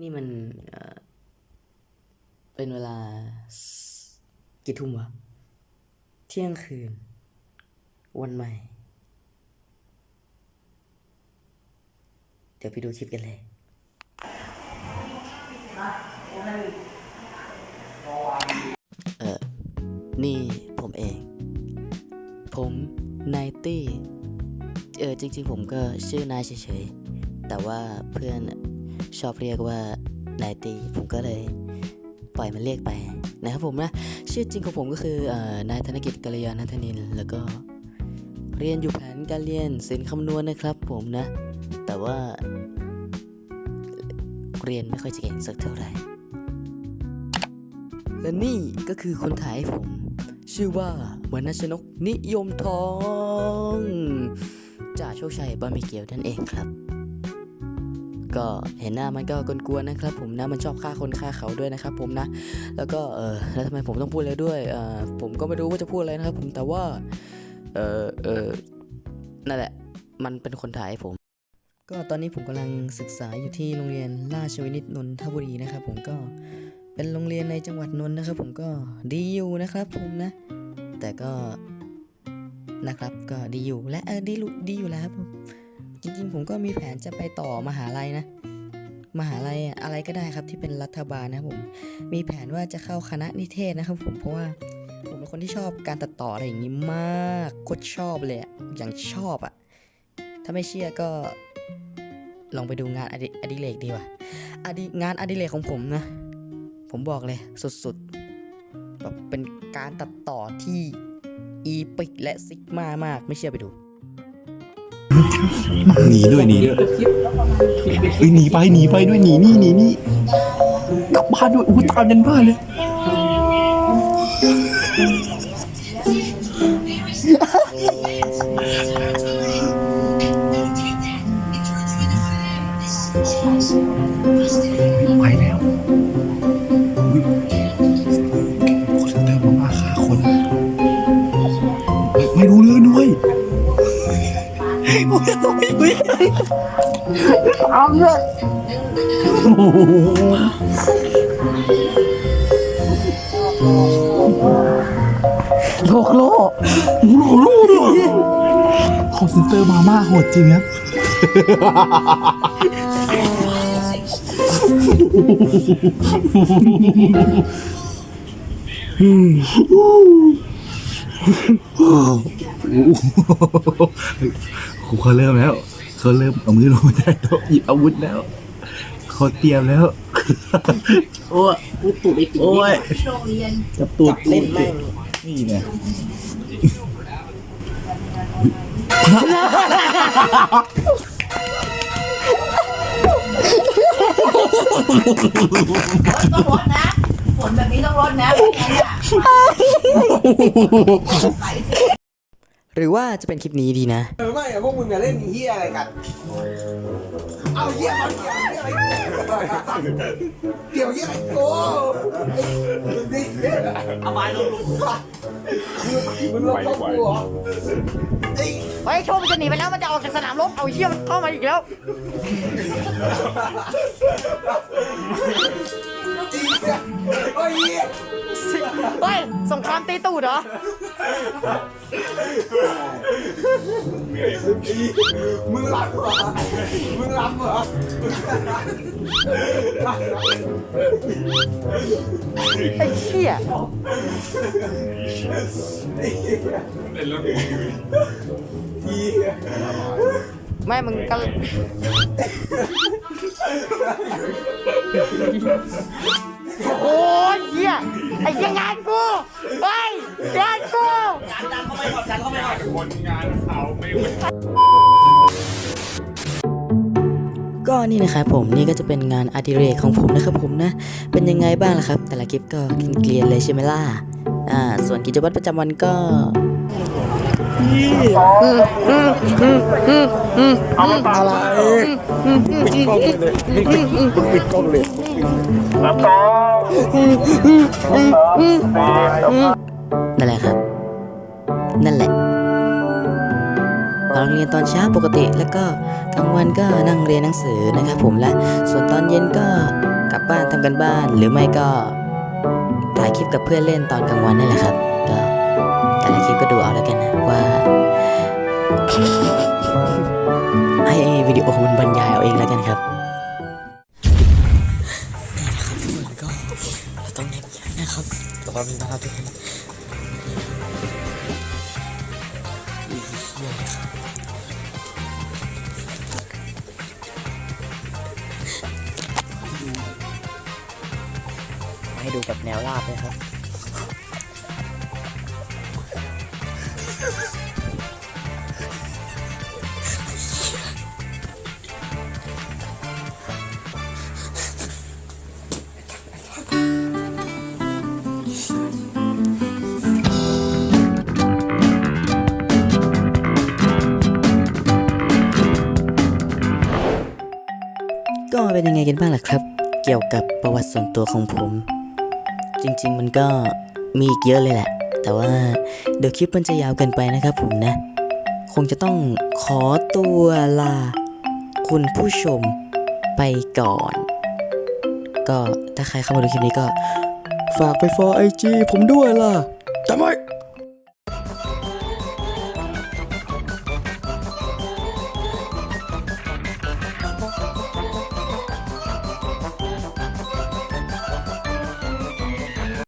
นี่มันเป็นเวลากี่ทุ่มวะ เที่ยงคืน วันใหม่ เดี๋ยวไปดูคลิปกันเลยเออนี่ผมเอง ผมนายตี้ เออจริงๆผมก็ชื่อนายเฉยๆ แต่ว่าเพื่อน ชอบเรียกว่านายตีผมก็เลยปล่อยมันเรียกไปนะครับผมนะชื่อจริงของผมก็คืออนายธนกิจกัลยาณธนิน แล้วก็เรียนอยู่แผนการเรียนศิลป์คำนวณนะครับผมนะ แต่ว่าเรียนไม่ค่อยจะเก่งสักเท่าไหร่และนี่ก็คือคนถ่ายให้ผม ชื่อว่าวรรณชนกนิยมทองจ่าโชคชัยบะหมี่เกี๊ยวนั่นเองครับ ก็เห็นหน้ามันก็กวนๆนะครับ ผมนะมันชอบฆ่าคนฆ่าเขาด้วยนะครับ ผมนะ แล้วก็เออแล้วทำไมผมต้องพูดเลยด้วยเออผมก็ไม่รู้ว่าจะพูดอะไรนะครับ ผมแต่ว่าเออเออนั่นแหละ มันเป็นคนถ่ายผม ก็ตอนนี้ผมกำลังศึกษาอยู่ที่โรงเรียนราชวินิตนนทบุรีนะครับ ผมก็เป็นโรงเรียนในจังหวัดนนท์นะครับ ผมก็ดีอยู่นะครับผมนะ แต่ก็นะครับก็ดีอยู่และเออดีดีอยู่แล้วครับผม จริงๆ ผมก็มีแผนจะไปต่อมหาลัยนะ มหาลัยอะไรก็ได้ครับที่เป็นรัฐบาลนะผม มีแผนว่าจะเข้าคณะนิเทศนะครับผมเพราะว่าผมเป็นคนที่ชอบการตัดต่ออะไรอย่างนี้มากโคตรชอบเลยอะอย่างชอบอะถ้าไม่เชื่อก็ลองไปดูงานอดิอดิเรกดีกว่าอดิงานอดิเรกของผมนะ ผมบอกเลยสุดๆแบบเป็นการตัดต่อที่อีปิกและซิกมามากไม่เชื่อไปดู หนีด้วยหนีด้วยเอ้ยหนีไปหนีไปด้วยหนีนี่หนีนี่กลับบ้านด้วยอู้ตามยันบ้านเลยไปแล้วคนเติมมาม่าฆ่าคน ไม่รู้เรื่องด้วย อ้ยโอ้ยโอ้ยตามเลยโอ้โหลกโลกโลกโลกด้วยคอลเซ็นเตอร์มาม่าโหดจริงครับ ครูเขาเริ่มแล้วเขาเริ่มเอามือลงมาได้โต๊ะหยิบอาวุธแล้วเขาเตรียมแล้ว โอ้กูตูดไอตีโอ้ยจับตูดเล่นแม่งนี่ไงต้องลดนะฝนแบบนี้ต้องลดนะไม่งั้นอะ หรือว่าจะเป็นคลิปนี้ดีนะ เออไม่อะพวกมึงจะเล่นเฮียอะไรกัน เอาเฮียมันเกี่ยวเฮียอะไรเกี่ยวเฮียอะไรโก้นี่เอาไปลงลุกมึงลงเข้ากูเหรอ เฮ้ยโชคมันจะหนีไปแล้วมันจะออกจากสนามรบเอาเชี่ยมันเข้ามาอีกแล้วอีเหี้ยโอ้ยเฮียเฮ้ยสงครามตีตูดเหรอมึงรำเหรอมึงรำเหรอไอ้เชี่ยเฮีย แม่มึงก็โอ้ยเหี้ยไอ้เหี้ยงานกูเฮ้ยงานกูก็นี่นะครับผมนี่ก็จะเป็นงานอดิเรกของผมนะครับผมนะ เป็นยังไงบ้างล่ะครับ แต่ละคลิปก็เกลียนๆเลยใช่ไหมล่ะอ่าส่วนกิจวัตรประจำวันก็ นั่นแหละครับ นั่นแหละมาโรงเรียนตอนเช้าปกติแล้วก็กลางวันก็นั่งเรียนหนังสือนะครับผมและส่วนตอนเย็นก็กลับบ้านทำกันบ้าน หรือไม่ก็ถ่ายคลิปกับเพื่อนเล่นตอนกลางวันนั่นแหละครับ ก็ดูเอาแล้วกันนะว่าให้วิดีโอมันบรรยายเอาเองแล้วกันครับนี่นะครับทุกคนก็เราต้องเน็บนะครับตัวแป๊บนึงนะครับทุกคนมาให้ดูแบบแนวราบเลยครับ ก็เป็นยังไงกันบ้างล่ะครับ เกี่ยวกับประวัติส่วนตัวของผม จริง ๆ มันก็มีอีกเยอะเลยแหละ แต่ว่าเดี๋ยวคลิปมันจะยาวเกินไปนะครับผมนะ คงจะต้องขอตัวลา คุณผู้ชมไปก่อน ก็ถ้าใครเข้ามาดูคลิปนี้ก็ ฝากไปฟอไอจีผมด้วยล่ะจำไว้